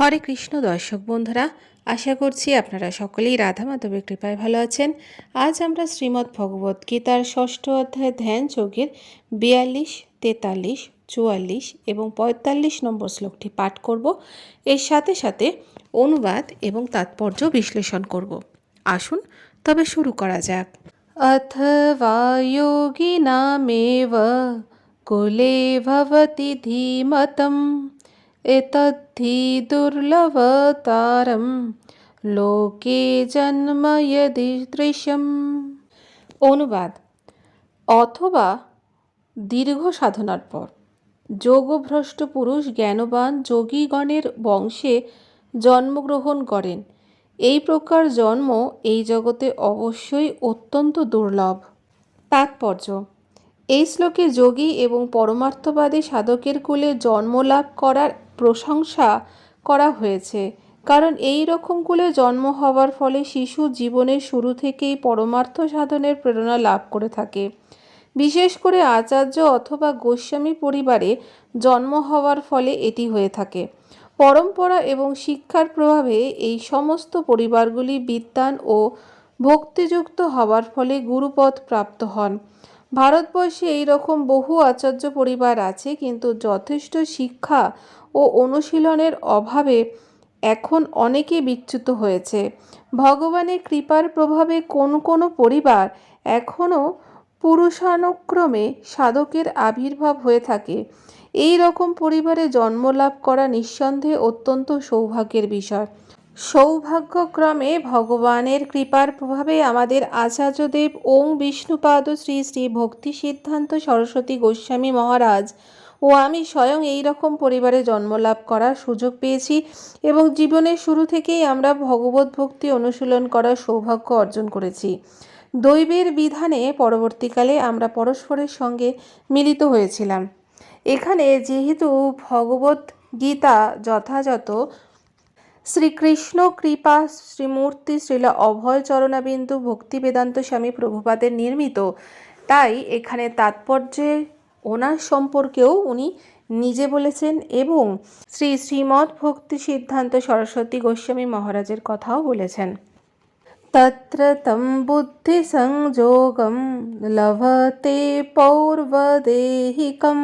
হরে কৃষ্ণ দর্শক বন্ধুরা, আশা করছি আপনারা সকলেই রাধা মাধবের কৃপায় ভালো আছেন। আজ আমরা শ্রীমদ্ ভগবত গীতার ষষ্ঠ অধ্যায় ধ্যান যোগের বিয়াল্লিশ, তেতাল্লিশ, চুয়াল্লিশ এবং পঁয়তাল্লিশ নম্বর শ্লোকটি পাঠ করব। এর সাথে সাথে অনুবাদ এবং তাৎপর্য বিশ্লেষণ করব। আসুন, তবে শুরু করা যাক। অথবা যোগিনামেব কুলে ভবতি ধীমতম। এতদ্ধি দুর্লভতারম লোকে জন্ম দৃশ্যম অনুবাদ অথবা দীর্ঘ সাধনার পর। যোগভ্রষ্ট পুরুষ জ্ঞানবান যোগীগণের বংশে জন্মগ্রহণ করেন। এই প্রকার জন্ম এই জগতে অবশ্যই অত্যন্ত দুর্লভ। তাৎপর্য। এই শ্লোকে যোগী এবং পরমার্থবাদী সাধকের কুলে জন্মলাভ করার প্রশংসা করা হয়েছে। কারণ এই রকম কুলে জন্ম হওয়ার ফলে শিশু জীবনের শুরু থেকেই পরমার্থ সাধনের প্রেরণা লাভ করে থাকে। বিশেষ করে আচার্য অথবা গোস্বামী পরিবারে জন্ম হওয়ার ফলে এটি হয়ে থাকে। পরম্পরা এবং শিক্ষার প্রভাবে এই সমস্ত পরিবারগুলি বিদ্যান ও ভক্তিযুক্ত হওয়ার ফলে গুরুপদ প্রাপ্ত হন। ভারতবর্ষে এই রকম বহু আচার্য পরিবার আছে, কিন্তু যথেষ্ট শিক্ষা ও অনুশীলনের অভাবে এখন অনেকে বিচ্যুত হয়েছে। ভগবানের কৃপার প্রভাবে কোন কোন পরিবার এখনও পুরুষানুক্রমে সাধকের আবির্ভাব হয়ে থাকে। এই রকম পরিবারে জন্মলাভ করা নিঃসন্দেহে অত্যন্ত সৌভাগ্যের বিষয়। সৌভাগ্যক্রমে ভগবানের কৃপার প্রভাবে আমাদের আচার্যদেব ওং বিষ্ণুপাদ শ্রী শ্রী ভক্তি সিদ্ধান্ত সরস্বতী গোস্বামী মহারাজ ও আমি স্বয়ং এই রকম পরিবারে জন্মলাভ করার সুযোগ পেয়েছি এবং জীবনের শুরু থেকেই আমরা ভগবত ভক্তি অনুশীলন করার সৌভাগ্য অর্জন করেছি। দৈবের বিধানে পরবর্তীকালে আমরা পরস্পরের সঙ্গে মিলিত হয়েছিলাম। এখানে যেহেতু ভগবত গীতা যথাযথ, শ্রীকৃষ্ণ কৃপা, শ্রীমূর্তি শ্রীলা অভয় চরণাবিন্দু ভক্তি বেদান্ত স্বামী প্রভুপাদের নির্মিত, তাই এখানে তাৎপর্যে ওনার সম্পর্কেও উনি নিজে বলেছেন এবং শ্রী শ্রীমৎ ভক্তি সিদ্ধান্ত সরস্বতী গোস্বামী মহারাজের কথাও বলেছেন তত্র তম বুদ্ধি সংযোগম লভতে পৌর্বদেহিকম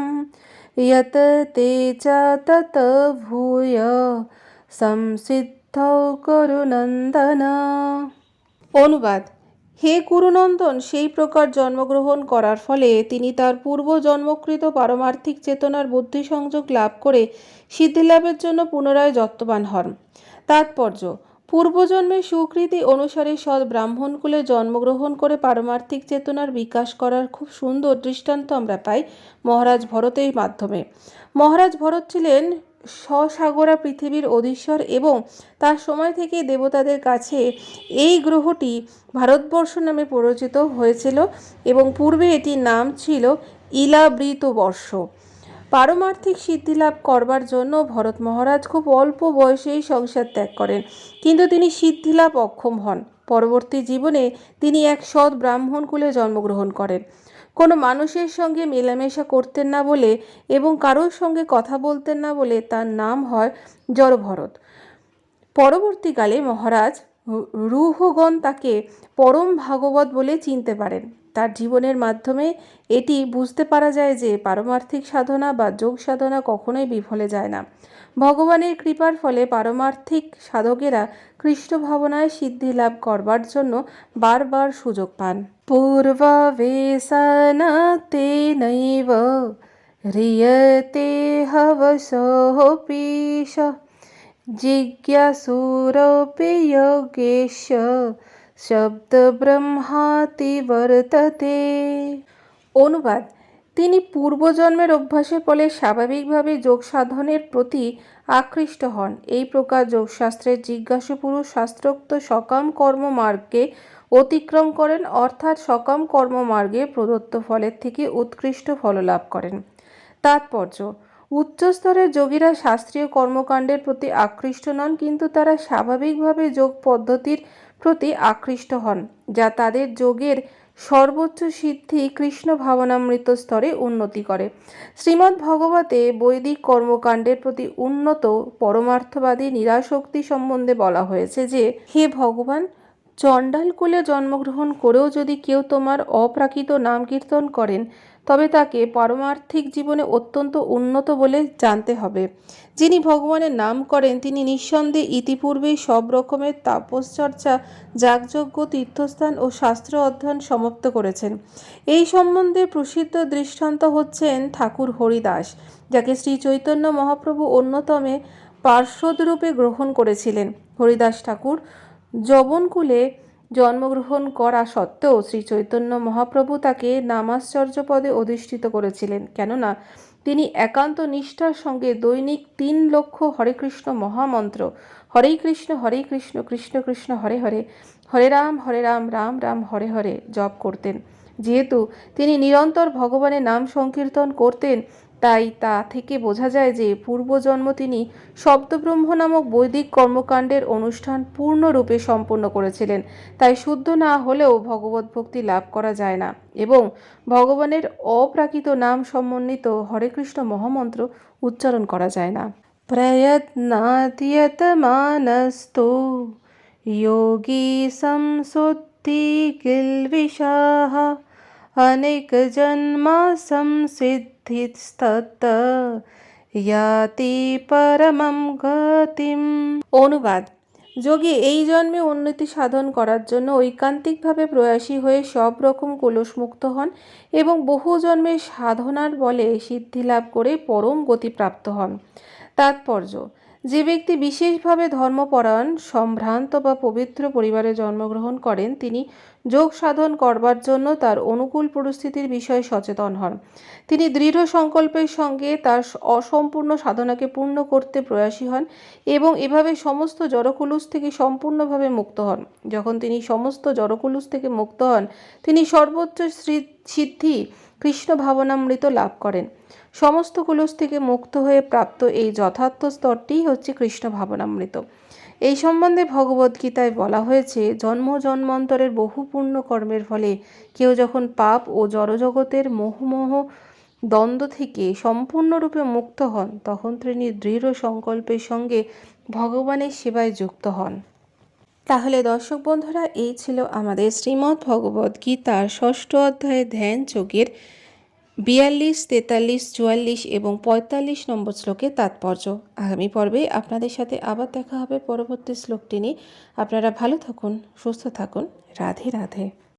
यत ते च तत भूय সংসিদ্ধ করুনন্দন অনুবাদ হে গুরুনন্দন, সেই প্রকার জন্মগ্রহণ করার ফলে তিনি তার পূর্ব জন্মকৃত পারমার্থিক চেতনার বুদ্ধি সংযোগ লাভ করে সিদ্ধিলাভের জন্য পুনরায় যত্নবান হন। তাৎপর্য পূর্বজন্মের সুকৃতি অনুসারে সৎ ব্রাহ্মণকুলে জন্মগ্রহণ করে পারমার্থিক চেতনার বিকাশ করার খুব সুন্দর দৃষ্টান্ত আমরা পাই মহারাজ ভরতের মাধ্যমে। মহারাজ ভরত ছিলেন স্বসাগরা পৃথিবীর অধীশ্বর এবং তার সময় থেকে দেবতাদের কাছে এই গ্রহটি ভারতবর্ষ নামে পরিচিত হয়েছিল এবং পূর্বে এটির নাম ছিল ইলাবৃত বর্ষ। পারমার্থিক সিদ্ধিলাভ করবার জন্য ভরত মহারাজ খুব অল্প বয়সেই সংসার ত্যাগ করেন, কিন্তু তিনি সিদ্ধিলাভ অক্ষম হন। পরবর্তী জীবনে তিনি এক সৎ ব্রাহ্মণ কুলে জন্মগ্রহণ করেন। কোনো মানুষের সঙ্গে মেলামেশা করতেন না বলে এবং কারোর সঙ্গে কথা বলতেন না বলে তার নাম হয় জড়ভরত। পরবর্তীকালে মহারাজ রুহগণ তাকে পরম ভাগবত বলে চিনতে পারেন। তার জীবনের মাধ্যমে এটি বুঝতে পারা যায় যে পারমার্থিক সাধনা বা যোগ সাধনা কখনোই বিফলে যায় না। ভগবানের কৃপার ফলে পারমার্থিক সাধকেরা কৃষ্ণ ভাবনায় সিদ্ধি লাভ করবার জন্য বারবার সুযোগ পান। পূর্বাবেশনতেনৈব হ্রিয়তে হবসোপীশ জিজ্ঞাসুরপি যোগেশ। শব্দ ব্রহ্মাতি বর্ততে। অনুবাদ, তিনি পূর্বজন্মের অভ্যাসের ফলে স্বাভাবিকভাবে যোগ সাধনের প্রতি আকৃষ্ট হন। এই প্রকার যোগশাস্ত্রের জিজ্ঞাসু পুরুষ শাস্ত্রোক্ত সকাম কর্মমার্গকে অতিক্রম করেন, অর্থাৎ সকাম কর্মমার্গে প্রদত্ত ফলের থেকে উৎকৃষ্ট ফল লাভ করেন। তাৎপর্য, উচ্চস্তরের যোগীরা শাস্ত্রীয় কর্মকাণ্ডের প্রতি আকৃষ্ট নন, কিন্তু তারা স্বাভাবিকভাবে যোগ পদ্ধতির প্রতি আকৃষ্ট হন, যা তাদের যোগের সর্বোচ্চ সিদ্ধি কৃষ্ণ ভাবনামৃত স্তরে উন্নতি করে। শ্রীমদ্ ভগবতে বৈদিক কর্মকাণ্ডের প্রতি উন্নত পরমার্থবাদী নিরাশক্তি সম্বন্ধে বলা হয়েছে যে, হে ভগবান, চণ্ডালকুলে জন্মগ্রহণ করেও যদি কেউ তোমার অপ্রাকৃত নাম কীর্তন করেন তবে তাকে পারমার্থিক জীবনে অত্যন্ত উন্নত বলে জানতে হবে। যিনি ভগবানের নাম করেন, তিনি নিঃসন্দেহে ইতিপূর্বেই সব রকমের তাপসচর্চা যাগযজ্ঞ, তীর্থস্থান ও শাস্ত্র অধ্যয়ন সমাপ্ত করেছেন। এই সম্বন্ধে প্রসিদ্ধ দৃষ্টান্ত হচ্ছেন ঠাকুর হরিদাস, যাকে শ্রী চৈতন্য মহাপ্রভু অন্যতমে পার্শ্বদরূপে গ্রহণ করেছিলেন। হরিদাস ঠাকুর যবনকুলে জন্মগ্রহণ করা সত্ত্বেও শ্রী চৈতন্য মহাপ্রভু তাকে নামাশ্চর্য পদে অধিষ্ঠিত করেছিলেন। কেননা, তিনি একান্ত নিষ্ঠার সঙ্গে দৈনিক তিন লক্ষ হরে কৃষ্ণ মহামন্ত্র, হরে কৃষ্ণ হরে কৃষ্ণ কৃষ্ণ কৃষ্ণ, হরে হরে হরে রাম হরে রাম রাম রাম, হরে হরে জপ করতেন। যেহেতু তিনি নিরন্তর ভগবানের নাম সংকীর্তন করতেন তাই তা থেকে বোঝা যায় যে পূর্বজন্ম তিনি শব্দব্রহ্ম নামক বৈদিক কর্মকাণ্ডের অনুষ্ঠান পূর্ণরূপে সম্পন্ন করেছিলেন তাই শুদ্ধ না হলেও ভগবত ভক্তি লাভ করা যায় না এবং ভগবানের অপ্রাকৃত নাম সমন্বিত হরে কৃষ্ণ মহামন্ত্র উচ্চারণ করা যায় না প্রয়ত্নাদ্যত মানস্তু योगी संसुत्ति किल्विषाः अनेकजन्मा संसिद्धिस्तत् याति পরমম গতিম অনুবাদ যোগী এই জন্মে উন্নতি সাধন করার জন্য ঐকান্তিকভাবে প্রয়াসী হয়ে সব রকম কলুষমুক্ত হন এবং বহু জন্মের সাধনার বলে সিদ্ধি লাভ করে পরম গতি প্রাপ্ত হন তাৎপর্য যে ব্যক্তি বিশেষভাবে ধর্মপরায়ণ, সম্ভ্রান্ত বা পবিত্র পরিবারে জন্মগ্রহণ করেন, তিনি যোগ সাধন করবার জন্য তার অনুকূল পরিস্থিতির বিষয়ে সচেতন হন। তিনি দৃঢ় সংকল্পের সঙ্গে তার অসম্পূর্ণ সাধনাকে পূর্ণ করতে প্রয়াসী হন এবং এভাবে সমস্ত জড়কুলুস থেকে সম্পূর্ণভাবে মুক্ত হন। যখন তিনি সমস্ত জড়কুলুস থেকে মুক্ত হন, তিনি সর্বোচ্চ সিদ্ধি, কৃষ্ণ ভাবনামৃত লাভ করেন। সমস্ত কুলস থেকে মুক্ত হয়ে প্রাপ্ত এই যথার্থ স্তরটিই হচ্ছে কৃষ্ণ ভাবনামৃত। এই সম্বন্ধে ভগবদ্গীতায় বলা হয়েছে, জন্ম জন্মান্তরের বহু পূর্ণ কর্মের ফলে কেউ যখন পাপ ও জড়জগতের মোহমোহ দ্বন্দ্ব থেকে সম্পূর্ণরূপে মুক্ত হন, তখন তিনি দৃঢ় সংকল্পের সঙ্গে ভগবানের সেবায় যুক্ত হন। তাহলে দর্শক বন্ধুরা, এই ছিল আমাদের শ্রীমদ্ ভগবদ্গীতার ষষ্ঠ অধ্যায়ে ধ্যান যোগের বিয়াল্লিশ, তেতাল্লিশ, চুয়াল্লিশ এবং পঁয়তাল্লিশ নম্বর শ্লোকে তাৎপর্য। আগামী পর্বে আপনাদের সাথে আবার দেখা হবে পরবর্তী শ্লোকটি নিয়ে। আপনারা ভালো থাকুন, সুস্থ থাকুন। রাধে রাধে।